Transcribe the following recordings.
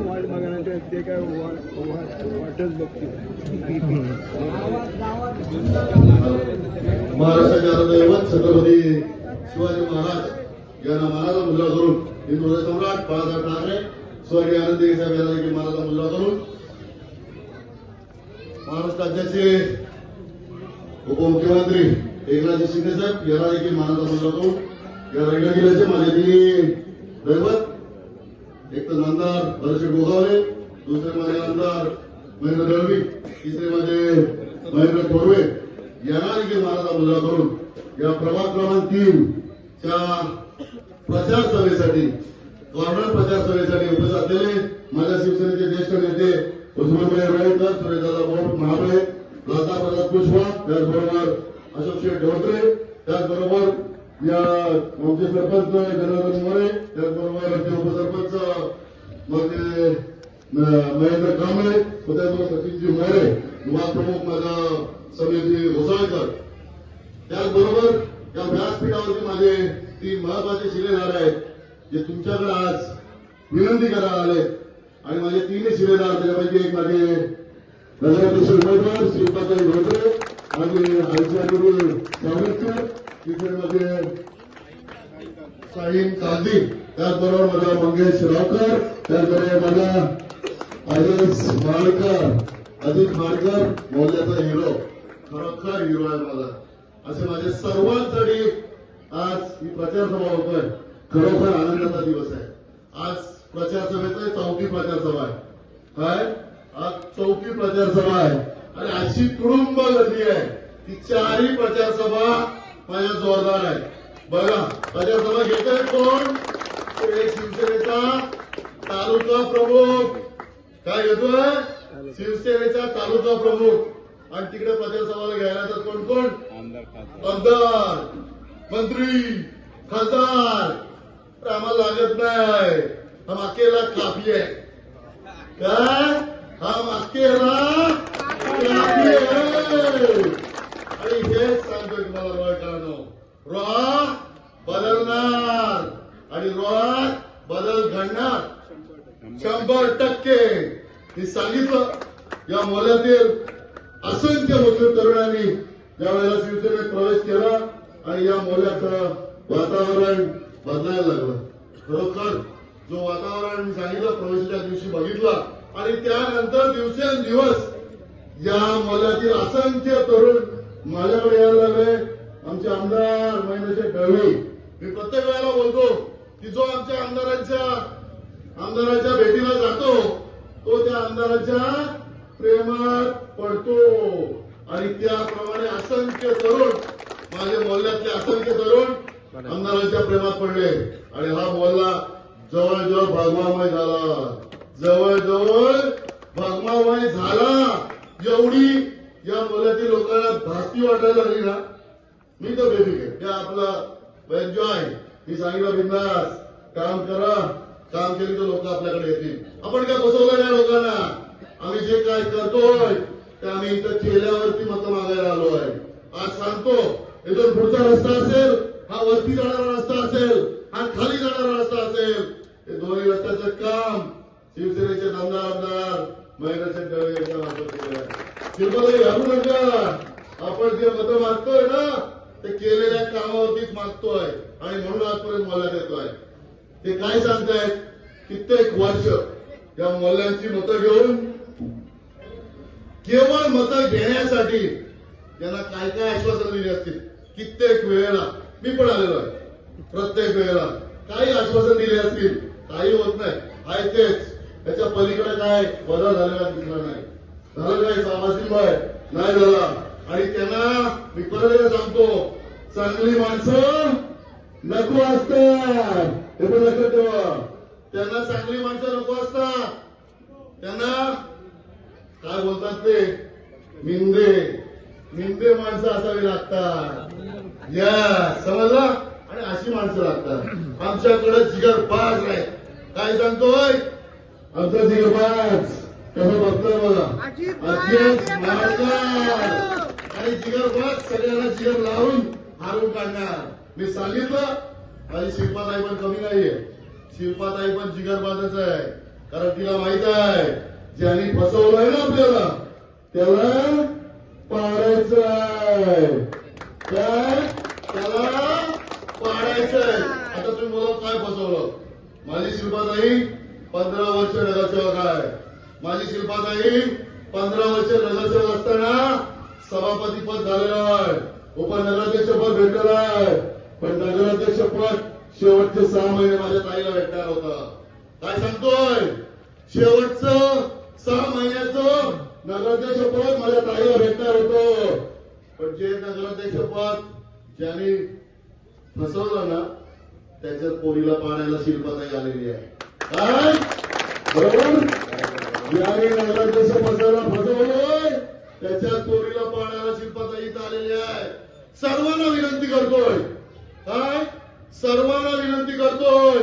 वाट बघण्याचे ते काय वा- वाटच बघतील. महाराष्ट्राचे दैवत छत्रपती शिवाजी महाराज यांना मनाला मुलगा करून हिंदू सम्राट बाळासाहेब ठाकरे स्वर्गीय आनंद साहेब यांना देखील मनाचा मुलगा करून महाराष्ट्र राज्याचे उपमुख्यमंत्री एकनाथ शिंदे साहेब यांना देखील मानाचा मुलगा करून या रंगीला जिल्ह्याचे माझे दैवत एक तर आमदार भरशे गोगावले दुसरे माझे आमदार महेंद्र दळवी तिसरे माझे महेंद्र थोरवे. यांना देखील महाराजा मुलगा करून या प्रभाग क्रमांक तीन च्या प्रचार सभेसाठी कॉर्नर प्रचार सभेसाठी उपस्थित असलेले माझ्या शिवसेनेचे ज्येष्ठ नेते उस्मानभाई रायकर सुरेशदादा बोट महाबळे लता प्रसाद पुष्पा त्याचबरोबर अशोक शेठ ढोकरे त्याचबरोबर या आमचे सरपंच जनार्दन मोरे त्याचबरोबर आमचे उपसरपंच मग महेंद्र कांबळे व त्याचबरोबर सचिनजी मोरे युवा प्रमुख माझा समिती घोसाळकर त्याचबरोबर या व्यासपीठावरती माझे तीन महत्त्वाचे शिलेदार आहेत जे तुमच्याकडे आज विनंती करायला आले आणि माझे तीनही शिलेदार त्याच्यापैकी एक माझे नगराध्यक्ष उमेदवार श्रीपाद धोत्रे माझे आयुष्यागुरु सावरकर तिथे माझे शाहीन काझी त्याचबरोबर माझा मंगेश रावकर त्याचबरोबर माझा आय माळकर अजित माळकर मौल्याचा हिरो खरोखर हिरो आहे माझा. असे माझे सर्वांसाठी आज ही प्रचार सभा होतोय. खरोखर आनंदाचा दिवस आहे. आज प्रचार सभेचा चौथी प्रचार सभा आहे. काय? आज चौथी प्रचार सभा आहे. आणि अशी तुडुंब गर्दी आहे की चारही प्रचार सभा माझ्या जोरदार आहे. बघा माझ्यासमोर घेत आहे कोण? शिवसेनेचा तालुका प्रमुख. काय घेतोय? शिवसेनेचा तालुका प्रमुख. आणि तिकडे प्रचारसभाला घ्यायला तर कोण कोण? आमदार मंत्री खासदार. तर आम्हाला लागत नाही. हम अकेला काफी आहे. काय? हम अकेला काफी आहे. आणि हेच सांगतोय तुम्हाला रोहा बदलणार. आणि रोहात बदल घडणार. शंभर टक्के. मी सांगितलं या मोल्यातील असंख्य मजूर तरुणांनी यावेळेला वेळेला शिवसेनेत प्रवेश केला आणि या मोल्याचं वातावरण बदलायला लागलं. खरोखर जो वातावरण मी सांगितलं प्रवेशाच्या दिवशी बघितला. आणि त्यानंतर दिवसेंदिवस या मोलातील असंख्य तरुण माझ्याकडे यायला लागले. आमचे आमदार महेंद्रशेठ ढवळे मी प्रत्येक वेळेला बोलतो की जो आमच्या आमदारांच्या आमदाराच्या भेटीला जातो तो त्या आमदाराच्या प्रेमात पडतो. आणि त्याप्रमाणे असंख्य तरुण माझ्या मोहल्ल्यातले असंख्य तरुण आमदारांच्या प्रेमात पडले. आणि हा मोहल्ला जवळजवळ भागवामय झाला. जवळजवळ भागवामय झाला. एवढी या मोहल्ल्यातील लोकांना धास्ती वाटायला लागली ना. मी तो बेबी आहे. त्या आपला एन्जॉय मी सांगितलं बिंदास काम करा. काम केले तर लोक आपल्याकडे येतील. आपण काय बसवलं नाही लोकांना? आम्ही जे काय करतोय ते आम्ही इथं केल्यावरती मतं मागायला आलो आहे. आज सांगतो इथून पुढचा रस्ता असेल हा वरती जाणारा रस्ता असेल हा खाली जाणारा रस्ता असेल. हे दोन्ही रस्त्याचं काम शिवसेनेचे नामदार आमदार महेंद्रसिंग दळे यांच्या मार्फत केलं आहे. शिल्पाताई आपण जे मतं मागतोय ना ते केलेल्या कामावरतीच मागतोय आणि म्हणून आजपर्यंत मला देतोय ते काय सांगतायत? कित्येक वर्ष या मल्ल्यांची मतं घेऊन केवळ मतं घेण्यासाठी त्यांना काय काय आश्वासन दिली असतील कित्येक वेळेला मी पण आलेलो आहे. प्रत्येक वेळेला काही आश्वासन दिले असतील काही होत नाही. आहे तेच. त्याच्या पलीकडे काय बदल झालेला दिसला नाही. झालं काय सामाजिक नाही झाला. आणि त्यांना मी परत सांगतो. चांगली माणसं नको असतात. हे पण लक्षात ठेवा. त्यांना चांगली माणसं नको असतात. त्यांना काय बोलतात ते? निंदे. निंदे माणसं असावी लागतात. या समजला? आणि अशी माणसं लागतात. आमच्याकडे जिगरबाज आहे काय सांगतोय आमचा जिगरबाज. कसं बघतोय बघा? अध्यक्ष माळकर आणि जिगरबाज सगळ्यांना जिगर लावून हारून काढणार. मी सांगितलं आणि शिल्पाताई पण कमी नाहीये. शिल्पाताई पण जिगरबाजच आहे. कारण तिला माहीत आहे ज्यांनी फसवलंय ना आपल्याला त्याला पाडायचं आहे. त्याला पाडायचं आहे. आता तुम्ही बोला काय फसवलं? माझी शिल्पाताई पंधरा वर्ष नगरसेवक आहे. माझी शिल्पाताई पंधरा वर्ष नगरसेवक असताना सभापती पद झालेलं आहे. उपनगराध्यक्ष पद भेटलेलं आहे. पण नगराध्यक्ष पद शेवटचे सहा महिने माझ्या ताईला भेटणार होता. काय सांगतोय? शेवटचं सहा महिन्याचं नगराध्यक्ष पद माझ्या ताईला भेटणार होतं. पण जे नगराध्यक्ष पद ज्याने फसवलं ना त्याच्यात पोरीला पाण्याला शिल्पताई आलेली आहे. काय? बरोबर? ज्याने नगराध्यक्ष पदाला फसवलं त्याच्यात चोरीला पाण्याला शिल्पाचा इथं आलेली आहे. सर्वांना विनंती करतोय. काय? सर्वांना विनंती करतोय.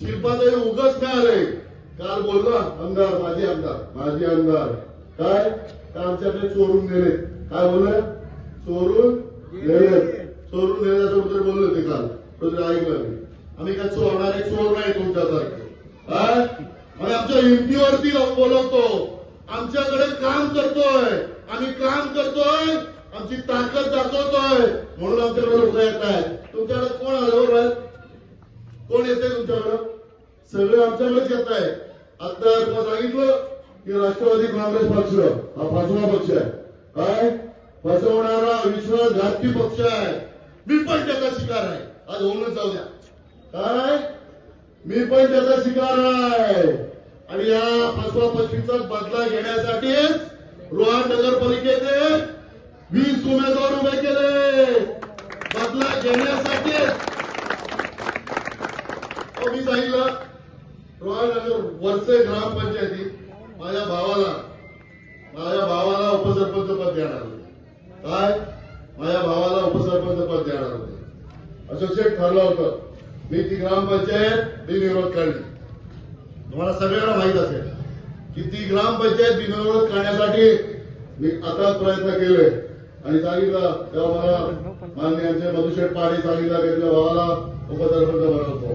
शिल्पाताई उगच नाही आले काल बोलला आमदार माझे आमदार माझे आमदार. काय? आमच्याकडे चोरून नेले काय बोलले? चोरून नेले चोरून नेल्याचं कुठे बोलले होते काल? कुठे ऐकलं आम्ही काय चोरणारे चोर नाही तुमच्यासारखे. काय? आणि आमच्या हिमतीवरती बोलवतो. आमच्याकडे काम करतोय. आम्ही काम करतोय आमची ताकद दाखवतोय. म्हणून आमच्याकडे लोक येत आहेत. तुमच्याकडे कोण आलं हो, बरोबर कोण येते तुमच्याकडं? सगळे आमच्याकडेच येत आहे आता तुम्हाला सांगितलं की राष्ट्रवादी काँग्रेस पक्ष हा पाचवा पक्ष आहे. काय? फसवणारा विश्वासघाती पक्ष आहे. मी पण त्याचा शिकार आहे. आज होऊनच जाऊ द्या. काय? मी पण त्याचा शिकार आहे. आणि या फसवा पक्षीचा बदला घेण्यासाठी रोहा नगरपालिकेचे वीस उमेदवार उभे केले. बदला घेण्यासाठी. मी सांगितलं रोहानगर वरचे ग्रामपंचायती माझ्या भावाला माझ्या भावाला उपसरपंच पद देणार होते. काय? माझ्या भावाला उपसरपंच पद देणार होते. असोसिएट ठरलं होतं. मी ती ग्रामपंचायत बिनविरोध काढली तुम्हाला सगळ्यांना माहीत असेल. की ती ग्रामपंचायत बिनविरोध करण्यासाठी मी आताच प्रयत्न केले. आणि सांगितलं तेव्हा मला मान्य मधुशेठ पाटील सांगितलं की तुझ्या भावाला उपसरपंच बनवतो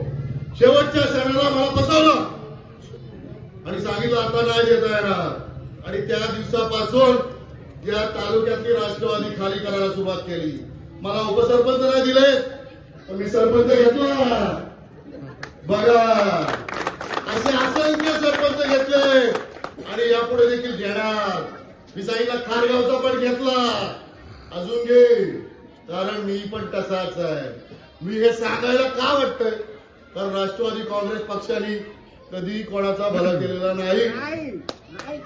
शेवटच्या क्षणाला मला फसवलं आणि सांगितलं आता नाही देता येणार. आणि त्या दिवसापासून या तालुक्यातली राष्ट्रवादी खाली करायला सुरुवात केली. मला उपसरपंच नाही दिले तर मी सरपंच घेतला. बघा. असे असंख्य आणि यापुढे देखील घेणार. मी सांगितलं खारगावचा पण घेतला. अजून घे. कारण मी पण तसाच आहे. मी हे सांगायला का वाटतंय? कारण राष्ट्रवादी काँग्रेस पक्षाने कधी कोणाचा भला केलेला नाही.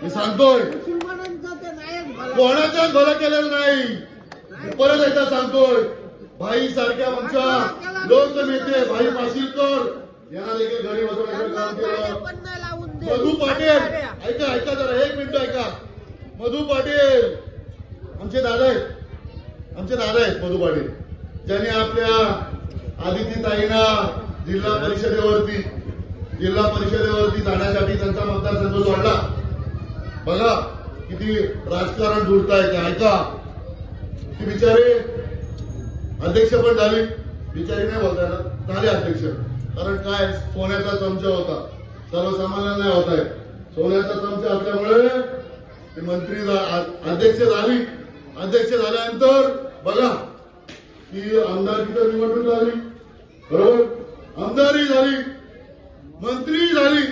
मी सांगतोय. नाही भलं. कोणाचाच भला केलेलं नाही. परत एकदा सांगतोय. भाई सारख्या आमच्या लोकनेते भाई पाशीलकर यांना देखील घरी बसवण्याचं काम केलं. मधू पाटील. ऐका ऐका जरा एक मिनिट ऐका. मधू पाटील. आमचे दादा आहेत. आमचे दादा आहेत मधू पाटील. ज्यांनी आपल्या आदिती ताईंना जिल्हा परिषदेवरती जिल्हा परिषदेवरती जाण्यासाठी त्यांचा मतदारसंघ सोडला. बघा किती राजकारण जुळताय ते ऐका. ती बिचारे अध्यक्ष पण झाली. बिचारी नाही बोलता येणार. झाले अध्यक्ष. कारण काय? सोन्याचा चमचा होता. सर्वसामान्यांना नाही होत आहे. सोन्याचा चमचा असल्यामुळे मंत्री अध्यक्ष झाली. अध्यक्ष झाल्यानंतर बघा की आमदारकीचं निवडणूक झाली बरोबर? आमदारही झाली. मंत्री झाली.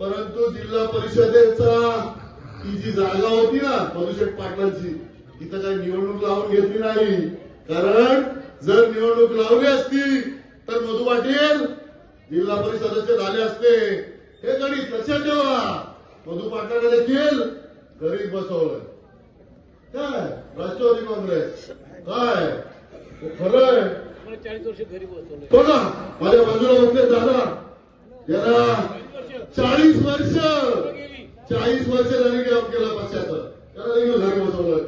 परंतु जिल्हा परिषदेचा ती जी जागा होती ना मधुशेठ पाटलांची तिथं काही निवडणूक लावून घेतली नाही. कारण जर निवडणूक लावली असती तर मधु पाटील जिल्हा परिषद सदस्य झाले असते. हे गणित लक्षात ठेवा. मधु पाटलांना देखील घरी बसवलं काय? राष्ट्रवादी काँग्रेस. काय? हे खरं आहे. चाळीस वर्ष घरी बसवलं बघा माझ्या बाजूला बसले दादा. याला चाळीस वर्ष. चाळीस वर्ष झाली काम केलं पक्षाचं त्याला देखील घरी बसवलं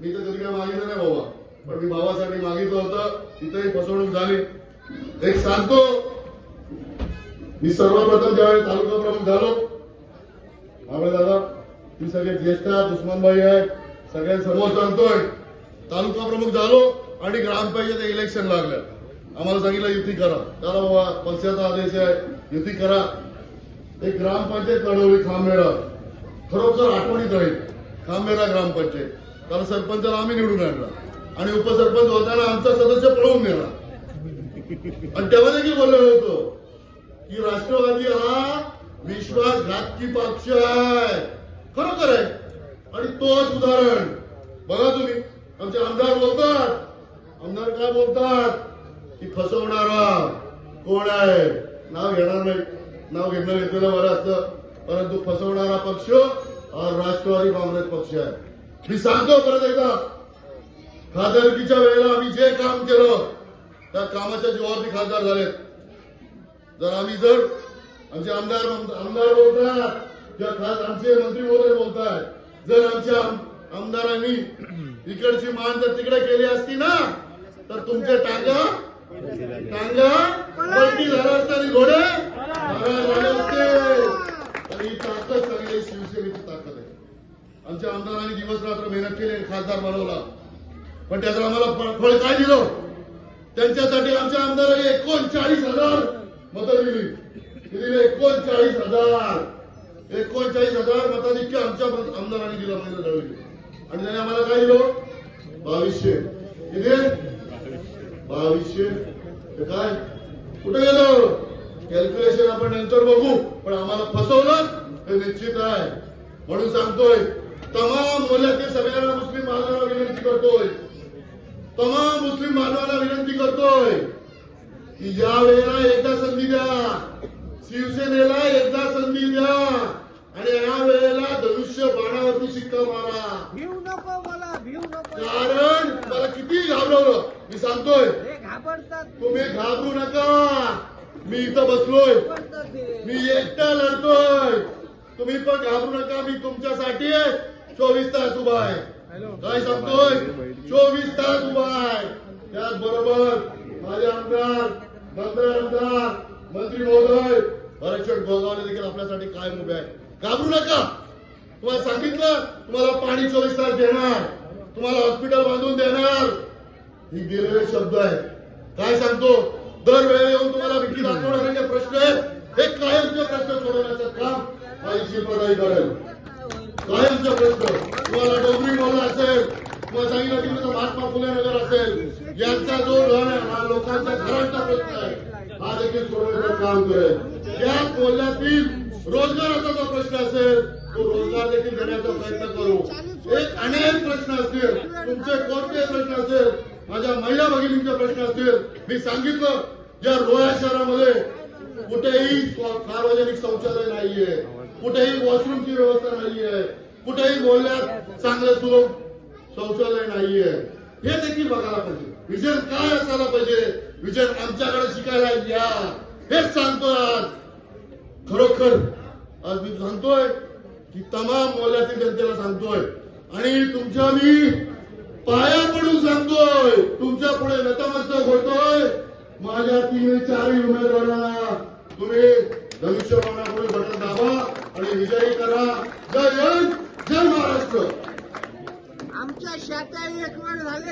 मी तर कधी काय मागितलं नाही बाबा. पण मी भावासाठी मागितलं होतं. तिथेही फसवणूक झाली. एक सांगतो मी सर्वप्रथम ज्यावेळी तालुका प्रमुख झालो आम्ही दादा मी सगळे ज्येष्ठ आहेत, उस्मानबाई आहेत सगळ्यांसमोर सांगतोय तालुका प्रमुख झालो आणि ग्रामपंचायत इलेक्शन लागलं. आम्हाला सांगितलं युती करा. त्याला बाबा पक्षाचा आदेश आहे युती करा. एक ग्रामपंचायत लढवली खांबेडा खरोखर आठवणीत राहील. खांबेडा ग्रामपंचायत त्याला सरपंचाला आम्ही निवडून आणला. आणि उपसरपंच होताना आमचा सदस्य पळवून नेला. आणि तेव्हा देखील बोललेलो होतो की राष्ट्रवादी हा विश्वासघातकी पक्ष आहे. खरोखर आहे. आणि तोच उदाहरण. बघा तुम्ही आमचे आमदार बोलतात. आमदार काय बोलतात? की फसवणारा कोण आहे? नाव घेणार नाही. नाव घेणं घेतलेलं बरं असतं. परंतु फसवणारा पक्ष हा राष्ट्रवादी काँग्रेस पक्ष आहे. मी सांगतो परत एकदा. खासदारकीच्या वेळेला आम्ही जे काम केलं त्या कामाच्या जीवावरती खासदार झालेत. जर आम्ही जर आमचे आमदार आमदार बोलतात किंवा खास आमचे मंत्री महोदय बोलताय जर आमच्या आमदारांनी इकडची मान जर तिकडे केली असती ना तर तुमच्या टांगा टांगा पलटी झाला असता घोडे झाले असते. तर ही ताकद चांगली शिवसेनेची ताकद आहे. आमच्या आमदारांनी दिवस रात्र मेहनत केली आणि खासदार बनवला. पण त्याचं आम्हाला फळ काय दिलं? त्यांच्यासाठी आमच्या आमदारांनी एकोणचाळीस हजार मतं दिली किती एकोणचाळीस हजार एकोणचाळीस हजार मताधिक्य आमच्या आमदारांनी दिला महिला दळवी आणि त्याने आम्हाला काय दिलं? बावीसशे. किती बावीसशे. काय? कुठे गेलो? कॅल्क्युलेशन आपण नंतर बघू. पण आम्हाला फसवलं हे निश्चित आहे. म्हणून सांगतोय तमाम मोल्यातील सगळ्यांना मुस्लिम बांधवांना विनंती करतोय. तमाम मुस्लिम बांधवांना विनंती करतोय. की या वेळेला एकदा संधी द्या. शिवसेनेला एकदा संधी द्या. आणि या वेळेला धनुष्य बाणावरती शिक्का मारा. भिऊ नको मला भिऊ नको. कारण मला किती घाबरवलं. मी सांगतोय तुम्ही घाबरू नका. मी इथं बसलोय. मी एकटा लढतोय. तुम्ही पण घाबरू नका मी तुमच्यासाठी चोवीस तास उभा आहे. काय सांगतोय? चोवीस तास उभा आहे. त्याचबरोबर माझे आमदार मंत्री आमदार मंत्री महोदय आरक्षण गोगावले देखील आपल्यासाठी कायम उभे आहे घाबरू नका. तुम्हाला सांगितलं तुम्हाला पाणी चोवीस तास देणार. तुम्हाला हॉस्पिटल बांधून देणार. ही गेलेले शब्द आहे काय सांगतो? दरवेळी येऊन तुम्हाला भीती दाखवणारे जे प्रश्न आहेत. हे कायमचे प्रश्न सोडवण्याचं काम माझी शिल्पताई करेल. कायमचे प्रश्न. तुम्हाला डोंगरी बोला असेल किंवा सांगितलं की महात्मा फुले नगर असेल यांचा जो घर आहे हा लोकांच्या घरांचा प्रश्न आहे. हा देखील सोडवण्याचं काम करेल. त्याच कोल्ह्यातील रोजगाराचा जो प्रश्न असेल तो रोजगार देखील देण्याचा प्रयत्न करू. एक अनेक प्रश्न असतील. तुमचे कोणते प्रश्न असेल? माझ्या महिला भगिनींचे प्रश्न असतील. मी सांगितलं या रोया शहरामध्ये कुठेही सार्वजनिक शौचालय नाहीये कुठेही वॉशरूमची व्यवस्था नाहीये कुठेही बोलण्यात चांगलं सुलभ शौचालय नाहीये. हे देखील बघायला पाहिजे. विजन काय असायला पाहिजे? विजन आमच्याकडे शिकायला या. हेच सांगतोय आज. खरोखर. आज मी सांगतोय की तमाम मोल्यातील जनतेला सांगतोय. आणि तुमच्या मी पाया पडून सांगतोय. तुमच्यापुढे नतमस्तक होतोय. माझ्या तीन चारही उमेदवारांना तुम्ही धनुष्यबाणापुढे बटन दाबा आणि विजयी करा. जय जय महाराष्ट्र. आमच्या शात्या एक वेळ झाले.